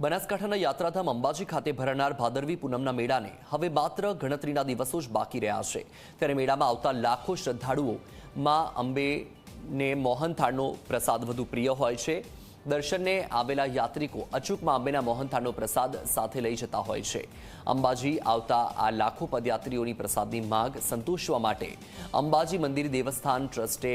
બનાસકાંઠાના યાત્રાધામ અંબાજી ખાતે ભરાનાર ભાદરવી પૂનમના મેળાને હવે માત્ર ગણતરીના દિવસો જ બાકી રહ્યા છે. ત્યારે મેળામાં આવતા લાખો શ્રદ્ધાળુઓ માં અંબેને મોહનથાળનો પ્રસાદ વધુ પ્રિય હોય છે. દર્શનને આવેલા યાત્રિકો અચૂકમાં અંબેના મોહનથાળનો પ્રસાદ સાથે લઈ જતા હોય છે. અંબાજી આવતા આ લાખો પદયાત્રીઓની પ્રસાદની માગ સંતોષવા માટે અંબાજી મંદિર દેવસ્થાન ટ્રસ્ટે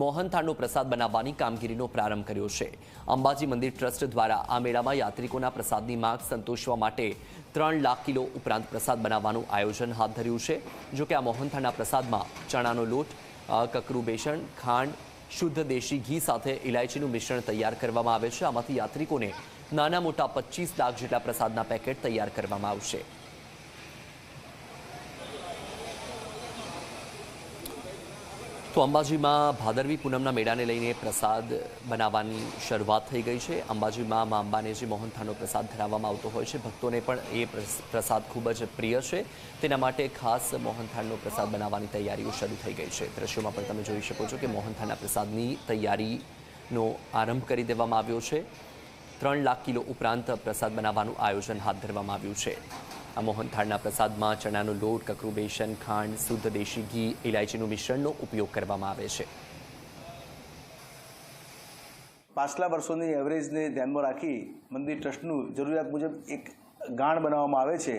મોહનથાળનો પ્રસાદ બનાવવાની કામગીરીનો પ્રારંભ કર્યો છે. અંબાજી મંદિર ટ્રસ્ટ દ્વારા આ મેળામાં યાત્રિકોના પ્રસાદની માંગ સંતોષવા માટે ત્રણ લાખ કિલો ઉપરાંત પ્રસાદ બનાવવાનું આયોજન હાથ ધર્યું છે. જોકે આ મોહનથાળના પ્રસાદમાં ચણાનો લોટ કકરું બેસણ, ખાંડ, શુદ્ધ દેશી ઘી સાથે ઇલાયચીનું મિશ્રણ તૈયાર કરવામાં આવે છે. આમાંથી યાત્રિકોને નાના મોટા પચીસ લાખ જેટલા પ્રસાદના પેકેટ તૈયાર કરવામાં આવશે. તો અંબાજીમાં ભાદરવી પૂનમના મેળાને લઈને પ્રસાદ બનાવવાની શરૂઆત થઈ ગઈ છે. અંબાજીમાં મા અંબાને જે મોહનથાનો પ્રસાદ ધરાવવામાં આવતો હોય છે. ભક્તોને પણ એ પ્રસાદ ખૂબ જ પ્રિય છે. તેના માટે ખાસ મોહનથાળનો પ્રસાદ બનાવવાની તૈયારીઓ શરૂ થઈ ગઈ છે. દ્રશ્યોમાં પણ તમે જોઈ શકો છો કે મોહનથાળના પ્રસાદની તૈયારીનો આરંભ કરી દેવામાં આવ્યો છે. ત્રણ લાખ કિલો ઉપરાંત પ્રસાદ બનાવવાનું આયોજન હાથ ધરવામાં આવ્યું છે. આ મોહનથાળના પ્રસાદમાં ચણાનો લોટ, કકરું બેસન, ખાંડ, શુદ્ધ દેશી ઘી ઇલાયચીનું મિશ્રણનો ઉપયોગ કરવામાં આવે છે. પાછલા વર્ષોની એવરેજને ધ્યાનમાં રાખી મંદિર ટ્રસ્ટનું જરૂરિયાત મુજબ એક ગાણ બનાવવામાં આવે છે.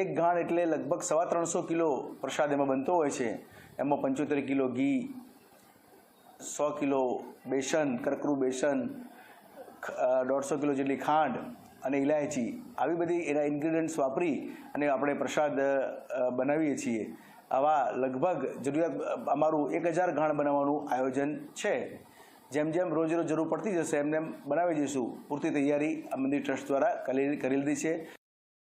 એક ગાણ એટલે લગભગ સવા ત્રણસો કિલો પ્રસાદ એમાં બનતો હોય છે. એમાં પંચોતેર કિલો ઘી, સો કિલો બેસન કરકરું બેસન દોઢસો કિલો જેટલી ખાંડ અને ઇલાયચી આવી બધી એના ઇન્ગ્રીડિયન્ટ્સ વાપરી અને આપણે પ્રસાદ બનાવીએ છીએ. આવા લગભગ જરૂરિયાત, અમારું એક હજાર ઘાણ બનાવવાનું આયોજન છે. જેમ જેમ રોજ રોજ જરૂર પડતી જશે એમને એમ બનાવી જઈશું પૂરતી તૈયારી આ ટ્રસ્ટ દ્વારા કરી લીધી છે.